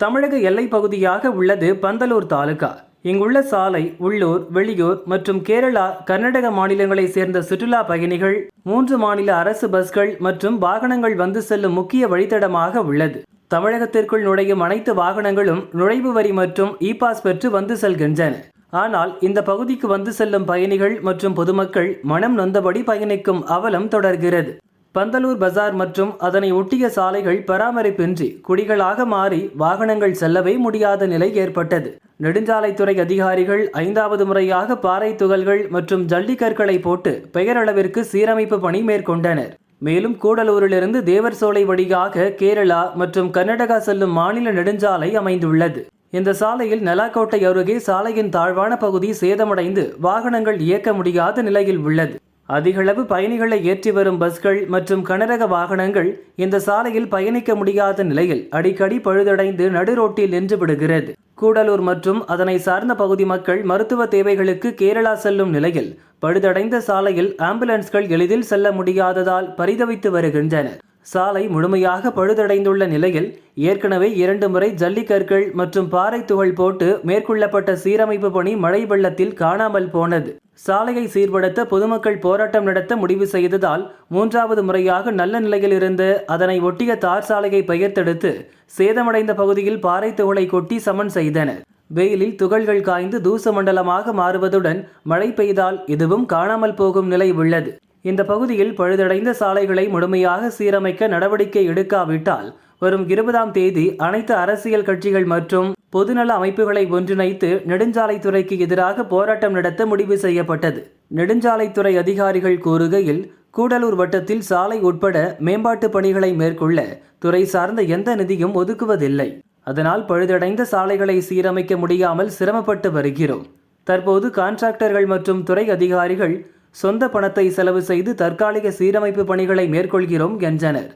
தமிழக எல்லைப் பகுதியாக உள்ளது பந்தலூர் தாலுகா. இங்குள்ள சாலை உள்ளூர் வெளியூர் மற்றும் கேரளா கர்நாடக மாநிலங்களைச் சேர்ந்த சுற்றுலா பயணிகள் மூன்று மாநில அரசு பஸ்கள் மற்றும் வாகனங்கள் வந்து செல்லும் முக்கிய வழித்தடமாக உள்ளது. தமிழகத்திற்குள் நுழையும் அனைத்து வாகனங்களும் நுழைவு வரி மற்றும் இ பாஸ் பெற்று வந்து செல்கின்றன. ஆனால் இந்த பகுதிக்கு வந்து செல்லும் பயணிகள் மற்றும் பொதுமக்கள் மனம் நொந்தபடி பயணிக்கும் அவலம் தொடர்கிறது. பந்தலூர் பஜார் மற்றும் அதனை ஒட்டிய சாலைகள் பராமரிப்பின்றி குடிகளாக மாறி வாகனங்கள் செல்லவே முடியாத நிலை ஏற்பட்டது. நெடுஞ்சாலைத்துறை அதிகாரிகள் ஐந்தாவது முறையாக பாறை துகள்கள் மற்றும் ஜல்லிக்கற்களை போட்டு பெயரளவிற்கு சீரமைப்பு பணி மேற்கொண்டனர். மேலும் கூடலூரிலிருந்து தேவர் சோலை வழியாக கேரளா மற்றும் கர்நாடகா செல்லும் மாநில நெடுஞ்சாலை அமைந்துள்ளது. இந்த சாலையில் நலாக்கோட்டை அருகே சாலையின் தாழ்வான பகுதி சேதமடைந்து வாகனங்கள் இயக்க முடியாத நிலையில் உள்ளது. அதிகளவு பயணிகளை ஏற்றி வரும் பஸ்கள் மற்றும் கனரக வாகனங்கள் இந்த சாலையில் பயணிக்க முடியாத நிலையில் அடிக்கடி பழுதடைந்து நடுரோட்டில் நின்று விடுகிறது. கூடலூர் மற்றும் அதனை சார்ந்த பகுதி மக்கள் மருத்துவ தேவைகளுக்கு கேரளா செல்லும் நிலையில் பழுதடைந்த சாலையில் ஆம்புலன்ஸ்கள் எளிதில் செல்ல முடியாததால் பரிதவித்து வருகின்றனர். சாலை முழுமையாக பழுதடைந்துள்ள நிலையில் ஏற்கனவே இரண்டு முறை ஜல்லிக்கற்கள் மற்றும் பாறை துகள் போட்டு மேற்கொள்ளப்பட்ட சீரமைப்பு பணி மழை வெள்ளத்தில் காணாமல் போனது. சாலையை சீர்படுத்த பொதுமக்கள் போராட்டம் நடத்த முடிவு செய்ததால் மூன்றாவது முறையாக நல்ல நிலையில் இருந்து அதனை ஒட்டிய தார் சாலையை பெயர்த்தெடுத்து சேதமடைந்த பகுதியில் பாறை துகளை கொட்டி சமன் செய்தனர். வெயிலில் துகள்கள் காய்ந்து தூச மண்டலமாக மாறுவதுடன் மழை பெய்தால் இதுவும் காணாமல் போகும் நிலை உள்ளது. இந்த பகுதியில் பழுதடைந்த சாலைகளை முழுமையாக சீரமைக்க நடவடிக்கை எடுக்காவிட்டால் வரும் இருபதாம் தேதி அனைத்து அரசியல் கட்சிகள் மற்றும் பொதுநல அமைப்புகளை ஒன்றிணைத்து நெடுஞ்சாலைத்துறைக்கு எதிராக போராட்டம் நடத்த முடிவு செய்யப்பட்டது. நெடுஞ்சாலைத்துறை அதிகாரிகள் கூறுகையில் கூடலூர் வட்டத்தில் சாலை உட்பட மேம்பாட்டு பணிகளை மேற்கொள்ள துறை சார்ந்த எந்த நிதியும் ஒதுக்குவதில்லை. அதனால் பழுதடைந்த சாலைகளை சீரமைக்க முடியாமல் சிரமப்பட்டு வருகிறோம். தற்போது கான்ட்ராக்டர்கள் மற்றும் துறை அதிகாரிகள் சொந்த பணத்தை செலவு செய்து தற்காலிக சீரமைப்பு பணிகளை மேற்கொள்கிறோம் என்றனர்.